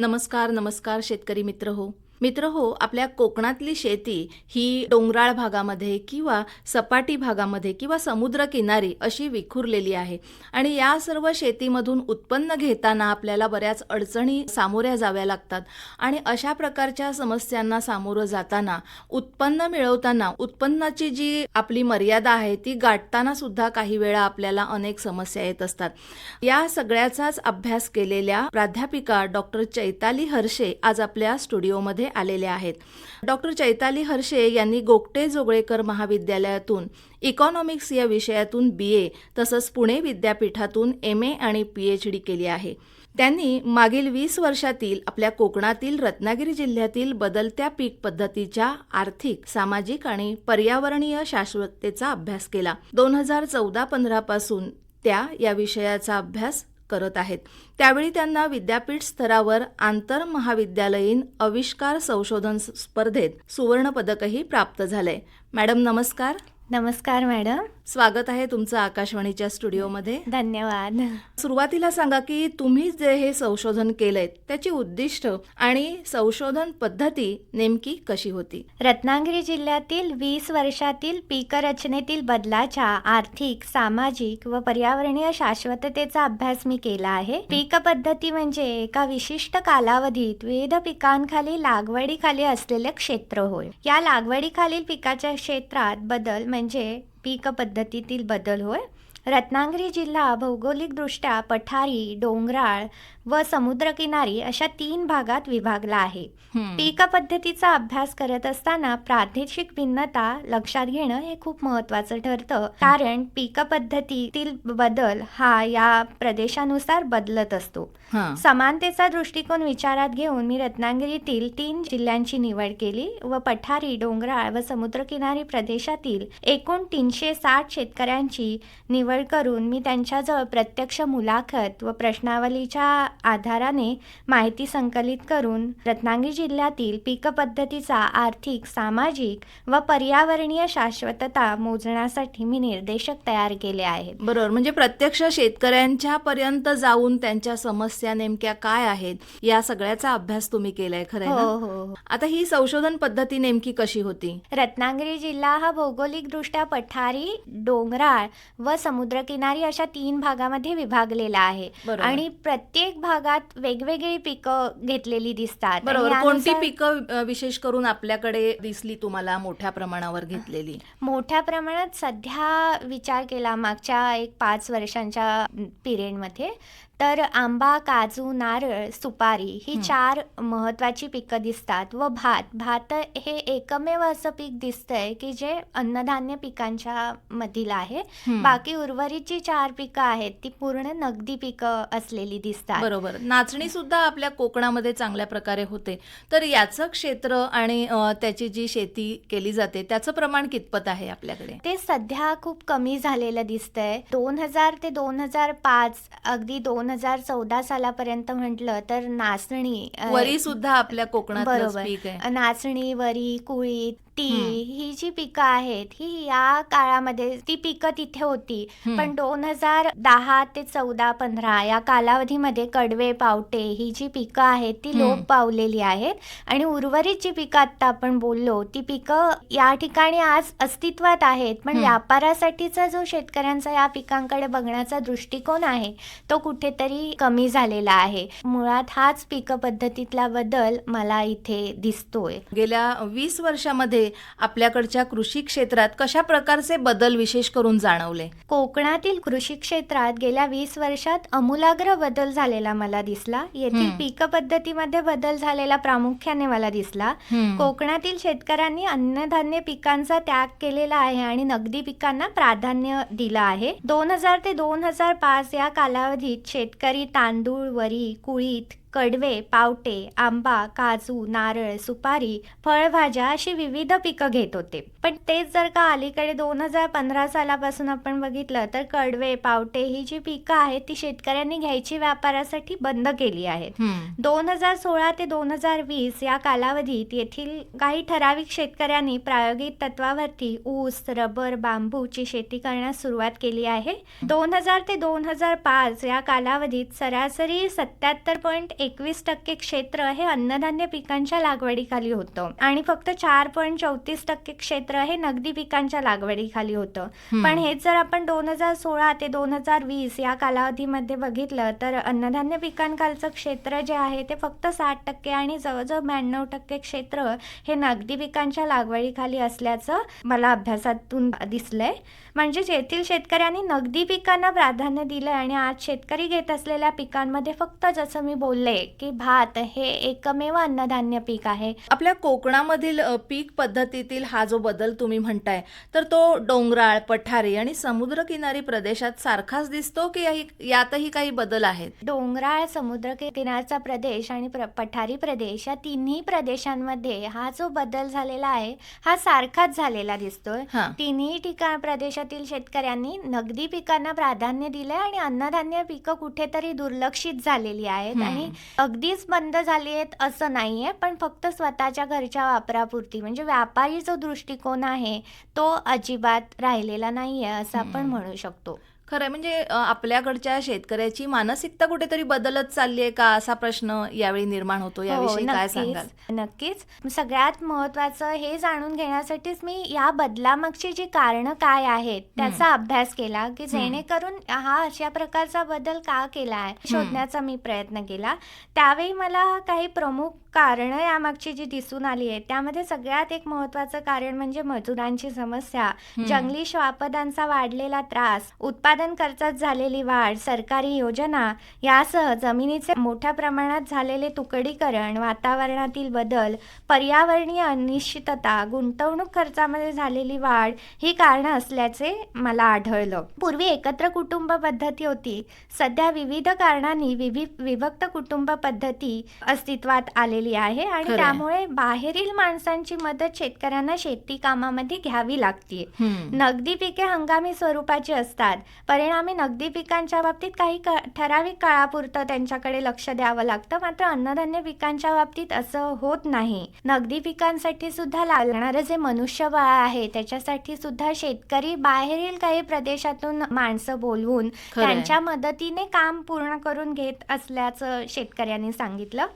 नमस्कार नमस्कार शेतकरी मित्र हो. मित्र हो आपल्या कोकणातली शेती ही डोंगराळ भागामध्ये किंवा सपाटी भागामध्ये किंवा समुद्रकिनारी अशी विखुरलेली आहे. आणि या सर्व शेतीमधून उत्पन्न घेताना आपल्याला बऱ्याच अडचणी सामोऱ्या जाव्या लागतात. आणि अशा प्रकारच्या समस्यांना सामोरं जाताना उत्पन्न मिळवताना उत्पन्नाची जी आपली मर्यादा आहे ती गाठताना सुद्धा काही वेळा आपल्याला अनेक समस्या येत असतात. या सगळ्याचाच अभ्यास केलेल्या प्राध्यापिका डॉक्टर चैताली हर्षे आज आपल्या स्टुडिओमध्ये आलेल्या आहेत. डॉक्टर चैताली हर्षे यांनी गोगटे जोगळेकर महाविद्यालयातून इकॉनॉमिक्स या विषयातून बी ए तसंच पुणे विद्यापीठातून एम ए आणि पी एच डी केली आहे. त्यांनी मागील वीस वर्षातील आपल्या कोकणातील रत्नागिरी जिल्ह्यातील बदलत्या पीक पद्धतीच्या आर्थिक सामाजिक आणि पर्यावरणीय शाश्वततेचा अभ्यास केला. दोन हजार चौदा पंधरा पासून त्या या विषयाचा अभ्यास करत आहेत. त्यावेळी त्यांना विद्यापीठ स्तरावर आंतर महाविद्यालयीन आविष्कार संशोधन स्पर्धेत सुवर्ण पदकही प्राप्त झालंय मॅडम नमस्कार. नमस्कार मॅडम. स्वागत आहे तुमचं आकाशवाणीच्या स्टुडिओमध्ये. धन्यवाद. सुरुवातीला सांगा की तुम्ही जे हे संशोधन केलंय त्याची उद्दिष्ट आणि संशोधन पद्धती नेमकी कशी होती? रत्नागिरी जिल्ह्यातील वीस वर्षातील पीक रचनेतील बदलाच्या आर्थिक सामाजिक व पर्यावरणीय शाश्वततेचा अभ्यास मी केला आहे. पीक पद्धती म्हणजे एका विशिष्ट कालावधीत विविध पिकांखाली लागवडीखाली असलेले क्षेत्र होय. या लागवडीखालील पिकाच्या क्षेत्रात बदल म्हणजे पीक पद्धतीतील बदल होय. रत्नागिरी जिल्हा भौगोलिकदृष्ट्या पठारी डोंगराळ व समुद्रकिनारी अशा तीन भागात विभागला आहे. पीक पद्धतीचा अभ्यास करत असताना प्रादेशिक भिन्नता लक्षात घेणं हे खूप महत्वाचं ठरतं. कारण पीक पद्धतीतील बदल हा या प्रदेशानुसार बदलत असतो. समानतेचा दृष्टिकोन विचारात घेऊन मी रत्नागिरीतील तीन जिल्ह्यांची निवड केली व पठारी डोंगराळ व समुद्रकिनारी प्रदेशातील एकूण तीनशे साठ शेतकऱ्यांची निवड करून मी त्यांच्याजवळ प्रत्यक्ष मुलाखत व प्रश्नावलीच्या आधाराने माहिती संकलित करून रत्नागिरी जिल्ह्यातील पीक पद्धतीचा आर्थिक सामाजिक व पर्यावरणीय शाश्वतता मोजण्यासाठी मी निर्देशक तयार केले आहेत. बरोबर. म्हणजे प्रत्यक्ष शेतकऱ्यांच्या पर्यंत जाऊन त्यांच्या समस्या नेमक्या काय आहेत या सगळ्याचा अभ्यास तुम्ही केलाय खरं हो? हो हो. आता ही संशोधन पद्धती नेमकी कशी होती? रत्नागिरी जिल्हा हा भौगोलिकदृष्ट्या पठारी डोंगराळ व समुद्रकिनारी अशा तीन भागामध्ये विभागलेला आहे. आणि प्रत्येक भागात वेगवेगळी पिकं घेतलेली दिसतात. बरोबर. कोणती पिकं विशेष करून आपल्याकडे दिसली तुम्हाला मोठ्या प्रमाणावर घेतलेली? मोठ्या प्रमाणात सध्या विचार केला मागच्या एक पाच वर्षांच्या पिरियडमध्ये तर आंबा काजू नारळ सुपारी ही. चार महत्वाची पिकं दिसतात व भात. भात हे एकमेव असं पीक दिसतंय की जे अन्नधान्य पिकांच्या मधील आहे. बाकी उर्वरित जी चार पिकं आहेत ती पूर्ण नगदी पिकं असलेली दिसतात. बरोबर. नाचणी सुद्धा आपल्या कोकणामध्ये चांगल्या प्रकारे होते. तर याचं क्षेत्र आणि त्याची जी शेती केली जाते त्याचं प्रमाण कितपत आहे आपल्याकडे? ते सध्या खूप कमी झालेलं दिसतंय. दोन हजार ते दोन हजार पाच अगदी दोन हजार चौदा सालापर्यंत म्हटलं तर नाचणी वरी सुद्धा आपल्या कोकणात बरोबर. नाचणी वरी कुळीत ती हं. जी पिकं आहेत ही या काळामध्ये ती पिकं तिथे होती. पण दोन हजार दहा ते चौदा पंधरा या कालावधीमध्ये कडवे पावटे ही जी पिकं आहेत ती. लोप पावलेली आहेत आणि उर्वरित जी पिकं आता आपण बोललो ती पिकं या ठिकाणी आज अस्तित्वात आहेत पण. व्यापारासाठीचा जो शेतकऱ्यांचा या पिकांकडे बघण्याचा दृष्टिकोन आहे तो कुठेतरी कमी झालेला आहे मुळात हाच पीक पद्धतीतला बदल मला इथे दिसतोय गेल्या वीस वर्षामध्ये आपल्याकडच्या कृषी क्षेत्रात कशा प्रकारचे बदल विशेष करून जाणवले? कोकणातील कृषी क्षेत्रात गेल्या वीस वर्षात अमूलाग्र बदल झालेला मला दिसला. येथील. पीक पद्धतीमध्ये बदल झालेला प्रामुख्याने मला दिसला. कोकणातील शेतकऱ्यांनी अन्नधान्य पिकांचा त्याग केलेला आहे आणि नगदी पिकांना प्राधान्य दिलं आहे. दोन हजार ते दोन हजार पाच या कालावधीत शेतकरी तांदूळ वरी कुळीत कडवे पावटे आंबा काजू नारळ सुपारी फळभाज्या अशी विविध पिकं घेत होते. पण तेच जर का अलीकडे दोन हजार पंधरा सालापासून आपण बघितलं तर कडवे पावटे ही जी पिकं आहेत ती शेतकऱ्यांनी घ्यायची व्यापारासाठी बंद केली आहेत. दोन हजार सोळा ते दोन हजार वीस या कालावधीत येथील काही ठराविक शेतकऱ्यांनी प्रायोगिक तत्वावरती ऊस रबर बांबूची शेती करण्यास सुरुवात केली आहे. दोन हजार ते दोन हजार पाच या कालावधीत सरासरी सत्याहत्तर पॉईंट एकवीस टक्के क्षेत्र हे अन्नधान्य पिकांच्या लागवडीखाली होतं. आणि फक्त चार पॉईंट चौतीस टक्के क्षेत्र हे नगदी पिकांच्या लागवडीखाली होतं. पण हेच जर आपण दोन हजार सोळा ते दोन हजार वीस या कालावधीमध्ये बघितलं तर अन्नधान्य पिकांखालचं क्षेत्र जे आहे ते फक्त साठ टक्के आणि जवळजवळ ब्याण्णव टक्के क्षेत्र हे नगदी पिकांच्या लागवडीखाली असल्याचं मला अभ्यासातून दिसलंय. म्हणजे येथील शेतकऱ्यांनी नगदी पिकांना प्राधान्य दिलंय आणि आज शेतकरी घेत असलेल्या पिकांमध्ये फक्त जसं मी बोलले की भात हे एकमेव अन्नधान्य पीक आहे. आपल्या कोकणामधील अ, पीक पद्धतीतील हा जो बदल तुम्ही म्हणताय तर तो डोंगराळ पठारी आणि समुद्रकिनारी प्रदेशात सारखाच दिसतो की याही- यातही काही बदल आहेत? डोंगराळ समुद्र किनारचा प्रदेश आणि प्र पठारी प्रदेश या तिन्ही प्रदेशांमध्ये हा जो बदल झालेला आहे हा सारखाच झालेला दिसतोय. हा. तिन्ही ठिकाण प्रदेशातील शेतकऱ्यांनी नगदी पिकांना प्राधान्य दिलंय आणि अन्नधान्य पिकं कुठेतरी दुर्लक्षित झालेली आहेत हम्म. आणि अगदीच बंद झाली आहेत असं नाहीये पण फक्त स्वतःच्या घरच्या वापरापुरती म्हणजे व्यापारी जो दृष्टिकोन आहे तो अजिबात राहिलेला नाहीये असं आपण. म्हणू शकतो खरंय म्हणजे आपल्याकडच्या शेतकऱ्याची मानसिकता कुठेतरी बदलत चालली आहे का? असा प्रश्न यावेळी निर्माण होतो. याविषयी काय सांगाल? हो, नक्कीच. सगळ्यात महत्वाचं हे जाणून घेण्यासाठीच मी या बदलामागची जी कारणं काय आहेत त्याचा अभ्यास केला की जेणेकरून हा अशा प्रकारचा बदल का केला आहे शोधण्याचा मी प्रयत्न केला. त्यावेळी मला काही प्रमुख कारणं यामागची जी दिसून आली आहेत त्यामध्ये सगळ्यात एक महत्वाचं कारण म्हणजे मजुरांची समस्या. जंगली श्वापदांचा वाढलेला त्रास उत्पादन खर्चात झालेली वाढ सरकारी योजना यासह जमिनीचे मोठ्या प्रमाणात झालेले तुकडीकरण वातावरणातील बदल पर्यावरणीय अनिश्चितता गुंतवणूक खर्चामध्ये झालेली वाढ ही कारणं असल्याचे मला आढळलं. पूर्वी एकत्र कुटुंब पद्धती होती. सध्या विविध कारणांनी विवि विभक्त कुटुंब पद्धती अस्तित्वात आलेली आहे आणि. त्यामुळे बाहेरील माणसांची मदत शेतकऱ्यांना शेती कामामध्ये घ्यावी लागते. नगदी पिके हंगामी स्वरूपाची असतात परिणामी नगदी पिकांच्या बाबतीत काही ठराविक काळापुरतं त्यांच्याकडे लक्ष द्यावं लागतं मात्र अन्नधान्य पिकांच्या बाबतीत असं होत नाही नगदी पिकांसाठी सुद्धा लागणारं जे मनुष्यबळ आहे त्याच्यासाठी सुद्धा शेतकरी बाहेरील काही प्रदेशातून माणसं बोलवून. त्यांच्या मदतीने काम पूर्ण करून घेत असल्याचं शेतकऱ्यांनी सांगितलं.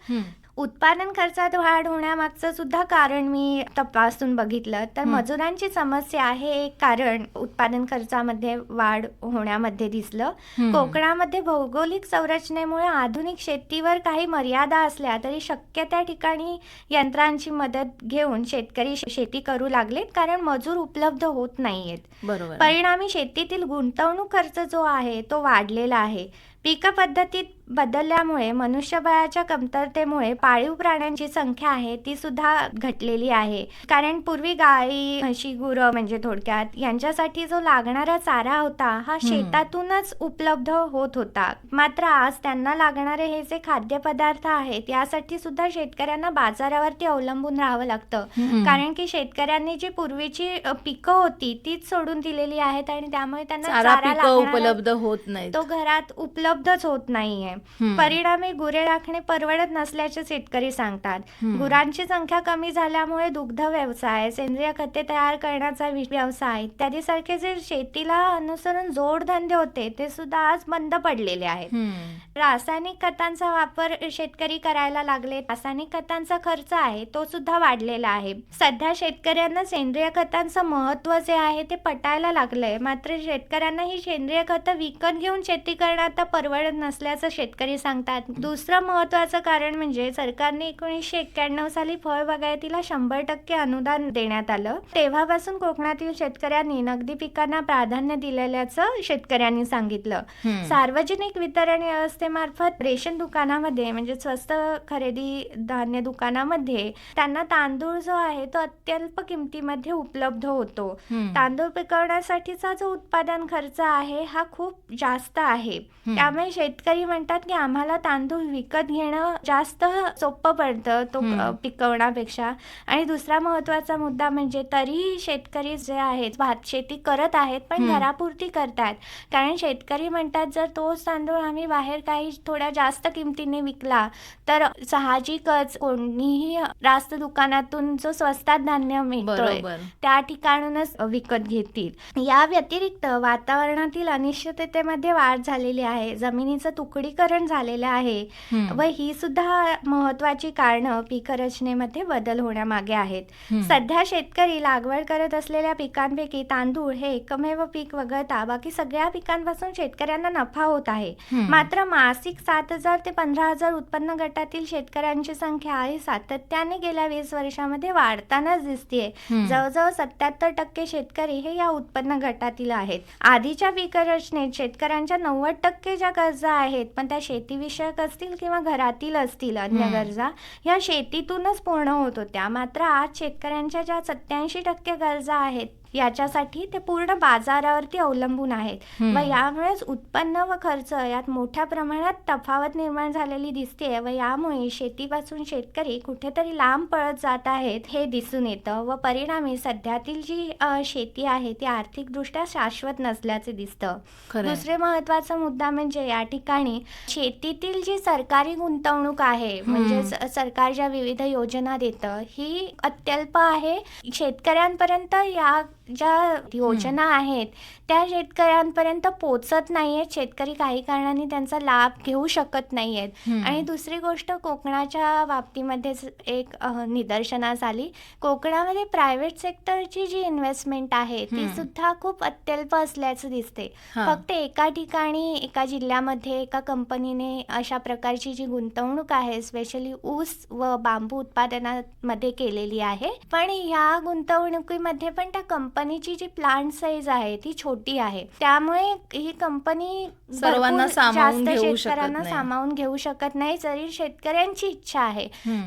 उत्पादन खर्चात वाढ होण्यामागचं सुद्धा कारण मी तपासून बघितलं. तर. मजुरांची समस्या हे एक कारण उत्पादन खर्चामध्ये वाढ होण्यामध्ये दिसलं. कोकणामध्ये भौगोलिक संरचनेमुळे आधुनिक शेतीवर काही मर्यादा असल्या तरी शक्य त्या ठिकाणी यंत्रांची मदत घेऊन शेतकरी शेती करू लागलेत कारण मजूर उपलब्ध होत नाहीयेत. बरोबर. परिणामी शेतीतील गुंतवणूक खर्च जो आहे तो वाढलेला आहे. पीक पद्धतीत बदलल्यामुळे मनुष्यबळाच्या कमतरतेमुळे पाळीव प्राण्यांची संख्या आहे ती सुद्धा घटलेली आहे. कारण पूर्वी गाई म्हशी गुरं म्हणजे थोडक्यात यांच्यासाठी जो लागणारा चारा होता हा शेतातूनच उपलब्ध होत होता. मात्र आज त्यांना लागणारे हे जे खाद्यपदार्थ आहेत यासाठी सुद्धा शेतकऱ्यांना बाजारावरती अवलंबून राहावं लागतं. कारण की शेतकऱ्यांनी जी पूर्वीची पिकं होती तीच सोडून दिलेली आहेत आणि त्यामुळे त्यांना चारा उपलब्ध होत नाहीत. तो घरात उपलब्धच होत नाहीये. परिणामी गुरे राखणे परवडत नसल्याचे शेतकरी सांगतात. गुरांची संख्या कमी झाल्यामुळे दुग्ध व्यवसाय सेंद्रिय खते तयार करण्याचा व्यवसाय इत्यादी सारखे जे शेतीला अनुसरून जोडधंदे होते ते सुद्धा आज बंद पडलेले आहेत. रासायनिक खतांचा वापर शेतकरी करायला लागले रासायनिक खतांचा खर्च आहे तो सुद्धा वाढलेला आहे सध्या शेतकऱ्यांना सेंद्रिय खतांचं महत्त्व जे आहे ते पटायला लागलंय मात्र शेतकऱ्यांना ही सेंद्रिय खतं विकत घेऊन शेती करणं आता परवडत नसल्याचं शेतकरी सांगतात दुसरं महत्वाचं कारण म्हणजे सरकारने एकोणीसशे एक्क्याण्णव साली फळबागायतीला शंभर टक्के अनुदान देण्यात आलं तेव्हापासून कोकणातील शेतकऱ्यांनी नगदी पिकांना प्राधान्य दिलेल्याचं शेतकऱ्यांनी सांगितलं. सार्वजनिक वितरण व्यवस्थेमार्फत रेशन दुकानामध्ये म्हणजे स्वस्त खरेदी धान्य दुकानामध्ये त्यांना तांदूळ जो आहे तो अत्यल्प किमतीमध्ये उपलब्ध होतो. तांदूळ पिकवण्यासाठीचा जो उत्पादन खर्च आहे हा खूप जास्त आहे. त्यामुळे शेतकरी म्हणतात की आम्हाला तांदूळ विकत घेणं जास्त सोपं पडतं तो पिकवण्यापेक्षा. आणि दुसरा महत्त्वाचा मुद्दा म्हणजे तरीही शेतकरी जे आहेत भात शेती करत आहेत पण. घरापुरती करतात. कारण शेतकरी म्हणतात जर तोच तांदूळ आम्ही बाहेर काही थोड्या जास्त किमतीने विकला तर साहजिकच कोणीही रास्त दुकानातून जो स्वस्तात धान्य मिळतोय त्या ठिकाणूनच विकत घेतील. या व्यतिरिक्त वातावरणातील अनिश्चिततेमध्ये वाढ झालेली आहे. जमिनीचं तुकडीकरण झालेलं आहे. व ही सुद्धा महत्वाची कारणं पीक रचनेमध्ये बदल होण्यामागे आहेत. सध्या शेतकरी लागवड करत असलेल्या पिकांपैकी तांदूळ हे एकमेव पीक वगळता बाकी सगळ्या पिकांपासून शेतकऱ्यांना नफा होत आहे. मात्र मासिक सात हजार ते पंधरा हजार उत्पन्न गटातील शेतकऱ्यांची संख्या ही सातत्याने गेल्या वीस वर्षामध्ये वाढतानाच दिसतीये. जवळजवळ सत्याहत्तर टक्के शेतकरी हे या उत्पन्न गटातील आहेत आधीच्या पीक रचनेत शेतकऱ्यांच्या नव्वद टक्के ज्या गरजा आहेत पण त्या शेतीविषयक असतील किंवा घरातील असतील अन्य. गरजा ह्या शेतीतूनच पूर्ण होत होत्या मात्र आज शेतकऱ्यांच्या ज्या सत्याऐंशी टक्के गरजा आहेत याच्यासाठी ते पूर्ण बाजारावरती अवलंबून आहेत. व यामुळेच उत्पन्न व खर्च यात मोठ्या प्रमाणात तफावत निर्माण झालेली दिसते व यामुळे शेतीपासून शेतकरी कुठेतरी लांब पळत जात आहेत हे दिसून येतं व परिणामी सध्यातील जी शेती आहे ती आर्थिकदृष्ट्या शाश्वत नसल्याचे दिसतं. दुसरे महत्त्वाचा मुद्दा म्हणजे या ठिकाणी शेतीतील जी सरकारी गुंतवणूक आहे म्हणजे सरकार ज्या विविध योजना देतं ही अत्यल्प आहे शेतकऱ्यांपर्यंत या ज्या योजना आहेत त्या शेतकऱ्यांपर्यंत पोचत नाहीयेत शेतकरी काही कारणांनी त्यांचा लाभ घेऊ शकत नाहीयेत हम्म. आणि दुसरी गोष्ट कोकणाच्या बाबतीमध्येच एक निदर्शनास आली कोकणामध्ये प्रायव्हेट सेक्टरची जी इन्व्हेस्टमेंट आहे ती. सुद्धा खूप अत्यल्प असल्याचं दिसते. फक्त एका ठिकाणी एका जिल्ह्यामध्ये एका कंपनीने अशा प्रकारची जी गुंतवणूक आहे स्पेशली ऊस व बांबू उत्पादनामध्ये केलेली आहे पण ह्या गुंतवणुकीमध्ये पण त्या कंपनीची जी प्लांट साईज आहे ती छोटी आहे त्यामुळे ही कंपनी सर्वांना सामावून जास्त घेऊ शकत शेतकऱ्यांना नाही. सामावून घेऊ शकत नाही जरी शेतकऱ्यांची इच्छा आहे.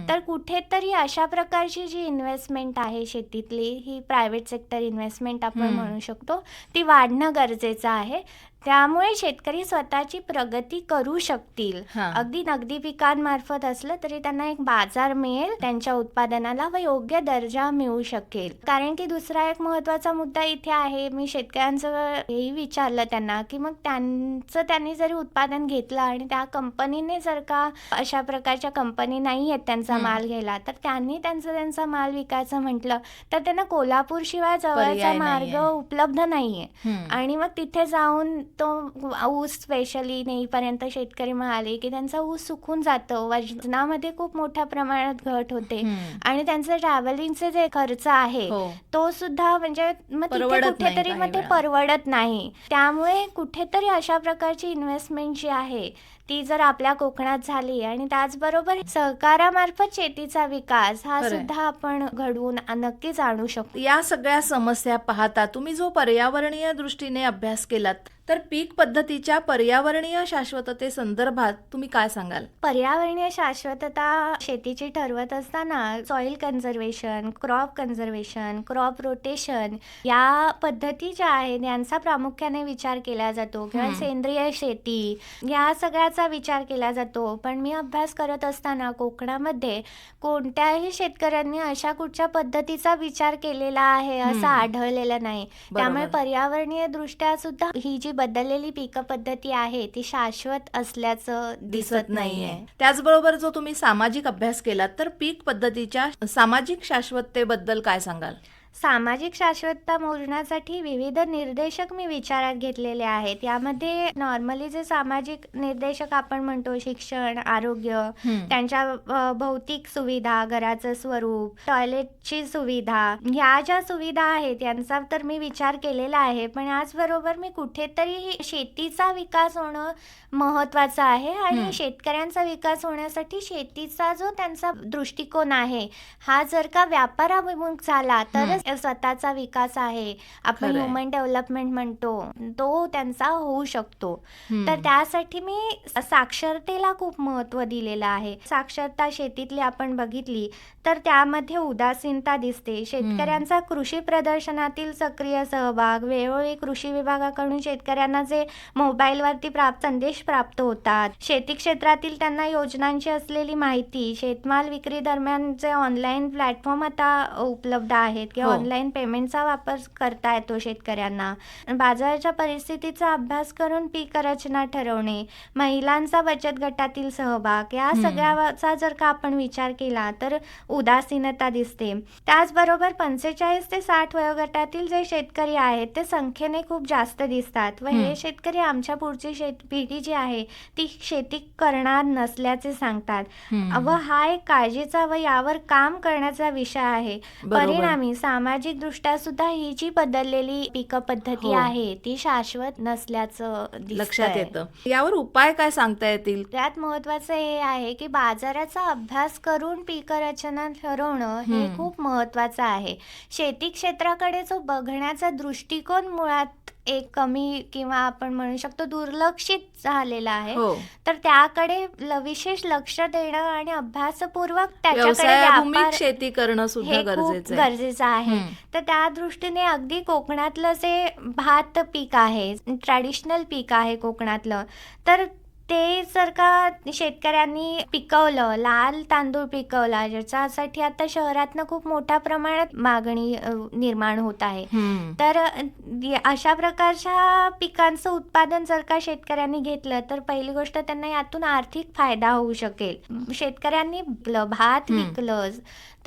तर कुठेतरी अशा प्रकारची जी इन्व्हेस्टमेंट आहे शेतीतली ही प्रायव्हेट सेक्टर इन्व्हेस्टमेंट आपण. म्हणू शकतो ती वाढणं गरजेचं आहे त्यामुळे शेतकरी स्वतःची प्रगती करू शकतील हा. अगदी नगदी पिकांमार्फत असलं तरी त्यांना एक बाजार मिळेल त्यांच्या उत्पादनाला व योग्य दर्जा मिळू शकेल कारण की दुसरा एक महत्त्वाचा मुद्दा इथे आहे मी शेतकऱ्यांचं हेही विचारलं त्यांना की मग त्यांचं त्यांनी जरी उत्पादन घेतलं आणि त्या कंपनीने जर का अशा प्रकारच्या कंपनी नाही आहेत त्यांचा. माल घ्यायला तर त्यांनी त्यांचं त्यांचा माल विकायचं म्हटलं तर त्यांना कोल्हापूर शिवाय जवळचा पर्याय मार्ग नाहीये. उपलब्ध नाहीये हम्म. आणि मग तिथे जाऊन तो ऊस स्पेशली नेईपर्यंत शेतकरी म्हणाले की त्यांचा ऊस सुकून जातो वजनामध्ये खूप मोठ्या प्रमाणात घट होते. आणि त्यांचं ट्रॅव्हलिंगचे जे खर्च आहे हो तो सुद्धा म्हणजे मग कुठेतरी काही मग ते वेळा. परवडत नाही त्यामुळे कुठेतरी अशा प्रकारची इन्व्हेस्टमेंट जी आहे ती जर आपल्या कोकणात झाली आणि त्याचबरोबर सहकारामार्फत शेतीचा विकास हा. सुद्धा आपण घडवून नक्कीच आणू शकतो या सगळ्या समस्या पाहता तुम्ही जो पर्यावरणीय दृष्टीने अभ्यास केलात तर पीक पद्धतीच्या पर्यावरणीय शाश्वतते संदर्भात तुम्ही काय सांगाल पर्यावरणीय शाश्वतता शेतीची ठरवत असताना soil conservation crop conservation crop rotation या पद्धती ज्या आहेत यांचा प्रामुख्याने विचार केला जातो किंवा. सेंद्रिय शेती या सगळ्याचा विचार केला जातो पण मी अभ्यास करत असताना कोकणामध्ये कोणत्याही शेतकऱ्यांनी अशा कुठच्या पद्धतीचा विचार केलेला आहे असं. आढळलेलं नाही त्यामुळे. पर्यावरणीय दृष्ट्या सुद्धा ही जी बदललेली पीक पद्धती आहे ती शाश्वत असल्याचं दिसत नाहीये. त्याचबरोबर जो तुम्ही सामाजिक अभ्यास केलात तर पीक पद्धतीच्या सामाजिक शाश्वततेबद्दल काय सांगाल? सामाजिक शाश्वतता मोजण्यासाठी विविध निर्देशक मी विचारात घेतलेले आहेत यामध्ये नॉर्मली जे सामाजिक निर्देशक आपण म्हणतो शिक्षण आरोग्य. त्यांच्या भौतिक सुविधा घराचं स्वरूप टॉयलेटची सुविधा ह्या ज्या सुविधा आहेत यांचा तर मी विचार केलेला आहे पण याचबरोबर मी कुठेतरी शेतीचा विकास होणं महत्वाचं आहे आणि. शेतकऱ्यांचा विकास होण्यासाठी शेतीचा जो त्यांचा दृष्टिकोन आहे हा जर का व्यापाराभिमुख झाला तरच स्वतःचा विकास आहे आपण खरंय. ह्युमन डेव्हलपमेंट म्हणतो तो त्यांचा होऊ शकतो हम्म. तर त्यासाठी मी साक्षरतेला खूप महत्त्व दिलेलं आहे साक्षरता शेतीतली आपण बघितली तर त्यामध्ये उदासीनता दिसते शेतकऱ्यांचा कृषी प्रदर्शनातील सक्रिय सहभाग वेळोवेळी कृषी विभागाकडून शेतकऱ्यांना जे मोबाईलवरती प्राप्त संदेश प्राप्त होतात शेती क्षेत्रातील त्यांना योजनांची असलेली माहिती शेतमाल विक्री दरम्यान जे ऑनलाईन प्लॅटफॉर्म आता उपलब्ध आहेत किंवा हो. ऑनलाईन पेमेंटचा वापर करता येतो शेतकऱ्यांना बाजाराच्या परिस्थितीचा अभ्यास करून पीक रचना ठरवणे महिलांचा बचत गटातील सहभाग या. सगळ्याचा जर का आपण विचार केला तर उदासीनता दिसते त्याचबरोबर पंचेचाळीस ते साठ वयोगटातील जे शेतकरी आहेत ते संख्येने खूप जास्त दिसतात व. हे शेतकरी आमच्या पुढची शेत पिढी जी आहे ती शेती करणार नसल्याचे सांगतात. व हा एक काळजीचा व यावर काम करण्याचा विषय आहे. परिणामी सामाजिक दृष्ट्या सुद्धा ही जी बदललेली पीक पद्धती हो. आहे ती शाश्वत नसल्याचं दिसतंय. लक्षात येतं यावर उपाय काय सांगता येतील त्यात महत्वाचं हे आहे की बाजाराचा अभ्यास करून पीक रचना ठरवणं हे. खूप महत्वाचं आहे शेती क्षेत्राकडे जो बघण्याचा दृष्टिकोन मुळात एक कमी किंवा आपण म्हणू शकतो दुर्लक्षित झालेला आहे. हो. तर त्याकडे ल- विशेष लक्ष देणं आणि अभ्यासपूर्वक त्याच्याकडे शेती करणं सुद्धा हे खूप गरजेचं आहे. गरजेचं आहे. हम्म. तर त्या दृष्टीने अगदी कोकणातलं जे भात पीक आहे ट्रॅडिशनल पीक आहे कोकणातलं तर ते जर का शेतकऱ्यांनी पिकवलं लाल तांदूळ पिकवला ज्याच्यासाठी आता शहरातनं खूप मोठ्या प्रमाणात मागणी निर्माण होत आहे. तर अशा प्रकारच्या पिकांचं उत्पादन जर का शेतकऱ्यांनी घेतलं तर पहिली गोष्ट त्यांना यातून आर्थिक फायदा होऊ शकेल शेतकऱ्यांनी विकलं भात हम्म.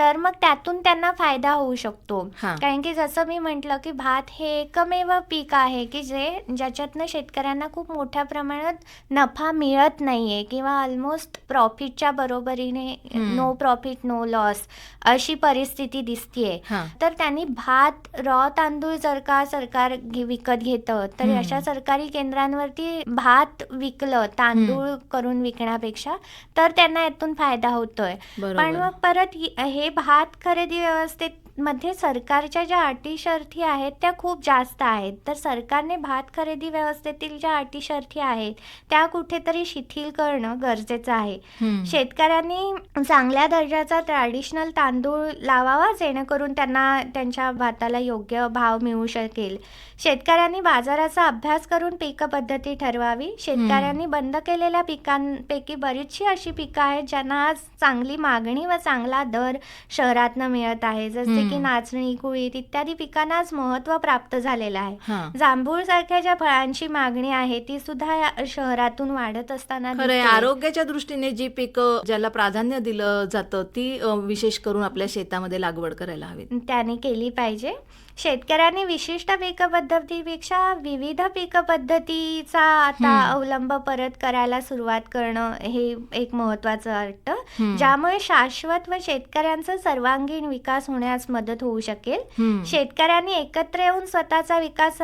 तर मग त्यातून त्यांना फायदा होऊ शकतो हा. कारण की जसं मी म्हटलं की भात हे एकमेव पीक आहे की जे ज्याच्यातनं शेतकऱ्यांना खूप मोठ्या प्रमाणात नफा मिळत नाहीये किंवा ऑलमोस्ट प्रॉफिटच्या बरोबरीने हम्म. नो प्रॉफिट नो लॉस अशी परिस्थिती दिसतीये हा. तर त्यांनी भात रॉ तांदूळ जर का सरकार घे- विकत घेतं तर हम्म. अशा सरकारी केंद्रांवरती भात विकलं तांदूळ करून विकण्यापेक्षा तर त्यांना यातून फायदा होतोय पण बरोबर मग परत हि- हे भात खरेदी व्यवस्थित मध्ये सरकारच्या ज्या अटी शर्थी आहेत त्या खूप जास्त आहेत. तर सरकारने भात खरेदी व्यवस्थेतील ज्या अटी शर्थी आहेत त्या कुठेतरी शिथिल करणं गरजेचं आहे. शेतकऱ्यांनी चांगल्या दर्जाचा ट्रॅडिशनल तांदूळ लावावा जेणेकरून त्यांना त्यांच्या भाताला योग्य भाव मिळू शकेल. शेतकऱ्यांनी बाजाराचा अभ्यास करून पीक पद्धती ठरवावी. शेतकऱ्यांनी बंद केलेल्या पिकांपैकी बरीचशी अशी पिकं आहेत ज्यांना आज चांगली मागणी व चांगला दर शहरातनं मिळत आहे. जसे की. नाचणी कुळीत इत्यादी पिकांना आज महत्त्व प्राप्त झालेलं आहे. जांभूळ सारख्या ज्या फळांची मागणी आहे ती सुद्धा या शहरातून वाढत असताना. आरोग्याच्या दृष्टीने जी पिकं ज्याला प्राधान्य दिलं जातं ती विशेष करून आपल्या शेतामध्ये लागवड करायला हवी त्याने केली पाहिजे शेतकऱ्यांनी विशिष्ट पीक पद्धतीपेक्षा विविध पीक पद्धतीचा आता. अवलंब परत करायला सुरुवात करणं हे एक महत्वाचं वाटतं. ज्यामुळे शाश्वत व शेतकऱ्यांचा सर्वांगीण विकास होण्यास मदत होऊ शकेल. शेतकऱ्यांनी एकत्र येऊन स्वतःचा विकास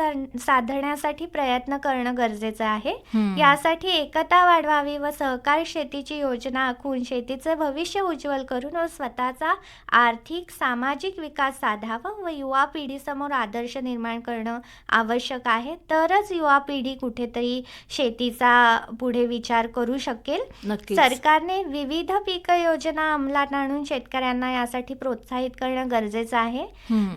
साधण्यासाठी प्रयत्न करणं गरजेचं आहे. यासाठी एकता वाढवावी व सहकारी शेतीची योजना आखून शेतीचे भविष्य उज्ज्वल करून व स्वतःचा आर्थिक सामाजिक विकास साधावा व युवा पिढीसमोर आदर्श निर्माण करणं आवश्यक आहे. तरच युवा पिढी कुठेतरी शेतीचा पुढे विचार करू शकेल. सरकारने विविध पीक योजना अंमलात आणून शेतकऱ्यांना यासाठी प्रोत्साहित करणं गरजेचं आहे.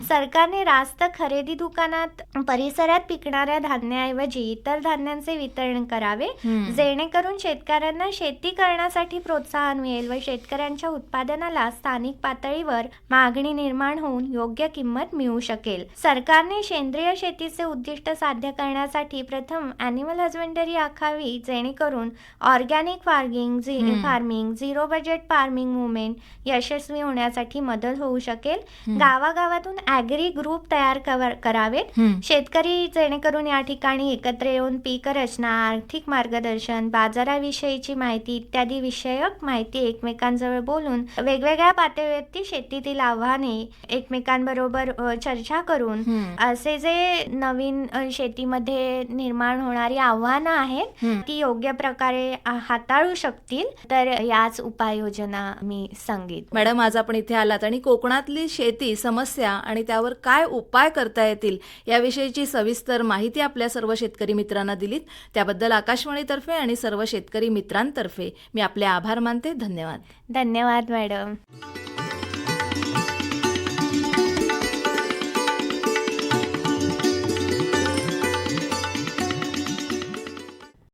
सरकारने रास्त खरेदी दुकानात परिसरात पिकणाऱ्या धान्याऐवजी इतर धान्यांचे वितरण करावे. जेणेकरून शेतकऱ्यांना शेती करण्यासाठी प्रोत्साहन मिळेल व शेतकऱ्यांच्या उत्पादनाला स्थानिक पातळीवर मागणी निर्माण होऊन योग्य किंमत मिळू शकेल. सरकारने सेंद्रिय शेतीचे उद्दिष्ट साध्य करण्यासाठी प्रथम अॅनिमल हजबंडरी आखावी जेणेकरून organic farming. Farming zero budget farming movement यशस्वी होण्यासाठी मदत होऊ शकेल. गावागावातून ॲग्री ग्रुप तयार करावेत. शेतकरी जेणेकरून या ठिकाणी एकत्र येऊन पीक रचना आर्थिक मार्गदर्शन बाजाराविषयीची माहिती इत्यादी विषयक माहिती एकमेकांजवळ बोलून वेगवेगळ्या पातळीवरती शेतीतील आव्हाने एकमेकांबरोबर अ, चर्चा करून. असे जे नवीन शेतीमध्ये निर्माण होणारी आव्हानं आहेत. ती योग्य प्रकारे हाताळू शकतील. तर याच उपाययोजना मी सांगेन मॅडम आज आपण इथे आलात आणि कोकणातली शेती समस्या आणि त्यावर काय उपाय करता येतील याविषयीची सविस्तर माहिती आपल्या सर्व शेतकरी मित्रांना दिलीत. त्याबद्दल आकाशवाणीतर्फे आणि सर्व शेतकरी मित्रांतर्फे मी आपले आभार मानते. धन्यवाद. धन्यवाद मॅडम.